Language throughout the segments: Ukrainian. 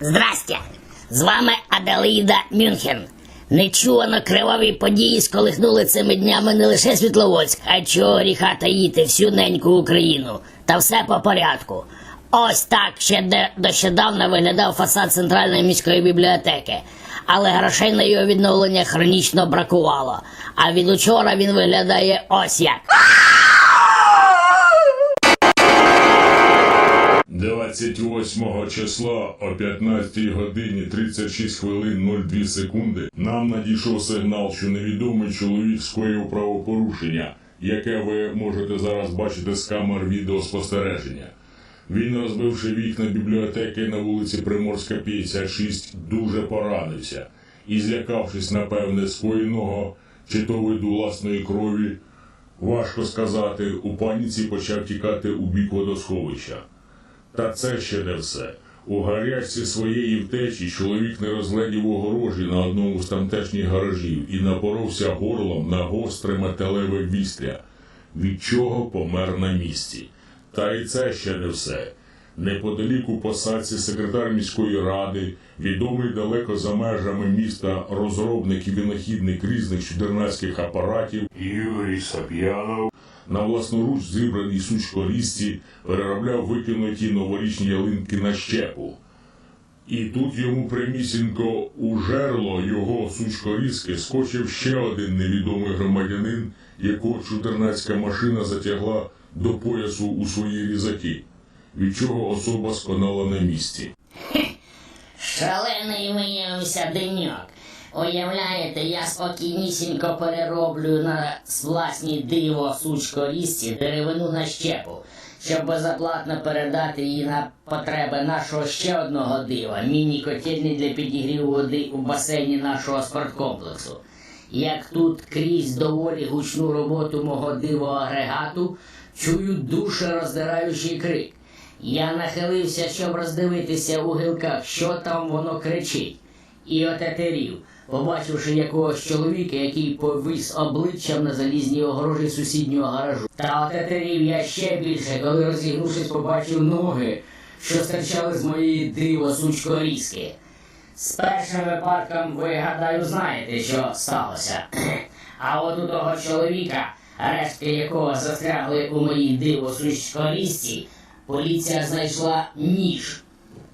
Здрастя! З вами Аделаїда Мюнхен. Нечувано криваві події сколихнули цими днями не лише Світловодськ, а чого гріха таїти всю неньку Україну. Та все по порядку. Ось так ще де дощодавно виглядав фасад центральної міської бібліотеки. Але грошей на його відновлення хронічно бракувало. А від учора він виглядає ось як. 28 числа о 15 годині 36 хвилин 02 секунди нам надійшов сигнал, що невідомий чоловік скоїв правопорушення, яке ви можете зараз бачити з камер відеоспостереження. Він, розбивши вікна бібліотеки на вулиці Приморська, 56, дуже поранився і, злякавшись, напевне, скоєного чи то виду власної крові, важко сказати, у паніці почав тікати у бік водосховища. Та це ще не все. У гарячці своєї втечі чоловік не розглядів огорожі на одному з тамтешніх гаражів і напоровся горлом на гостре металеве вістря, від чого помер на місці. Та і це ще не все. Неподалік у посадці секретар міської ради, відомий далеко за межами міста розробник і винахідник різних чудернацьких апаратів Юрій Сап'янов на власноруч зібраній сучкорізці переробляв викинуті новорічні ялинки на щепу. І тут йому прямісінько у жерло його сучкорізки скочив ще один невідомий громадянин, якого чудернацька машина затягла до поясу у свої різаки, від чого особа сконала на місці. Шалений виявився деньок. Уявляєте, я спокійнісінько перероблю на власні диво сучкорізці деревину на щепу, щоб безоплатно передати її на потреби нашого ще одного дива, міні-котельні для підігріву води у басейні нашого спорткомплексу. Як тут крізь доволі гучну роботу мого дивоагрегату, чую душероздираючий крик. Я нахилився, щоб роздивитися у гілках, що там воно кричить, і отетерів, побачивши якогось чоловіка, який повис обличчям на залізній огорожі сусіднього гаражу. Та отетерів я ще більше, коли розігнувшись, побачив ноги, що стирчали з моєї диво сучкорізки. З першим випадком ви, гадаю, знаєте, що сталося. А от у того чоловіка, рештки якого застрягли у моїй диво сучкорізці, поліція знайшла ніж.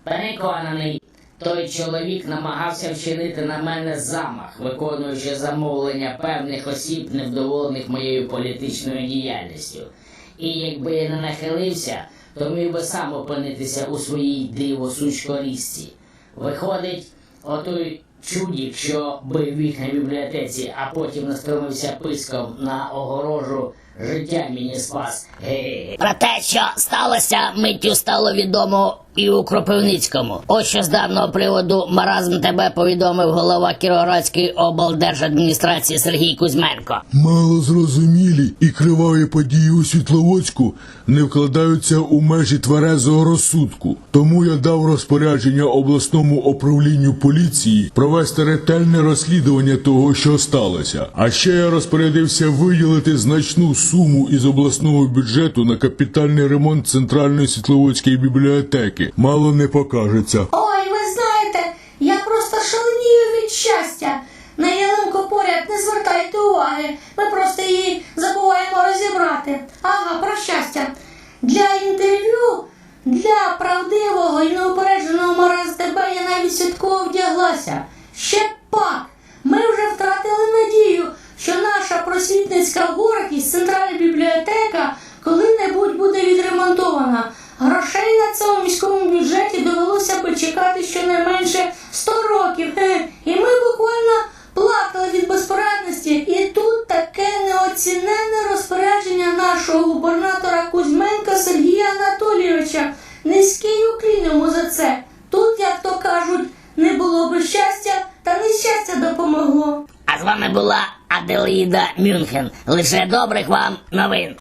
Переконаний, той чоловік намагався вчинити на мене замах, виконуючи замовлення певних осіб, невдоволених моєю політичною діяльністю. І якби я не нахилився, то міг би сам опинитися у своїй диво. Виходить, отой чудік, що бив вікна в бібліотеці, а потім настромився писком на огорожу, життя мені спас. Про те, що сталося, миттю стало відомо і у Кропивницькому. Ось що з даного приводу маразм тебе повідомив голова Кіровоградської облдержадміністрації Сергій Кузьменко. Малозрозумілі і криваві події у Світловодську не вкладаються у межі тверезого розсудку. Тому я дав розпорядження обласному управлінню поліції провести ретельне розслідування того, що сталося. А ще я розпорядився виділити значну суму із обласного бюджету на капітальний ремонт центральної світловодської бібліотеки. Мало не покажеться. Ой, ви знаєте, я просто шаленію від щастя. На ялинку поряд не звертайте уваги. Ми просто її забуваємо розібрати. Ага, про щастя. Для інтерв'ю, для правдивого і неупередженого Мараз тебе я навіть святково вдяглася. Ще пак. Ми вже втратили надію, чекати щонайменше 100 років. І ми буквально плакали від безпорадності. І тут таке неоціненне розпорядження нашого губернатора Кузьменка Сергія Анатолійовича. Низький уклін йому за це. Тут, як то кажуть, не було би щастя, та нещастя допомогло. А з вами була Аделаїда Мюнхен. Лише добрих вам новин.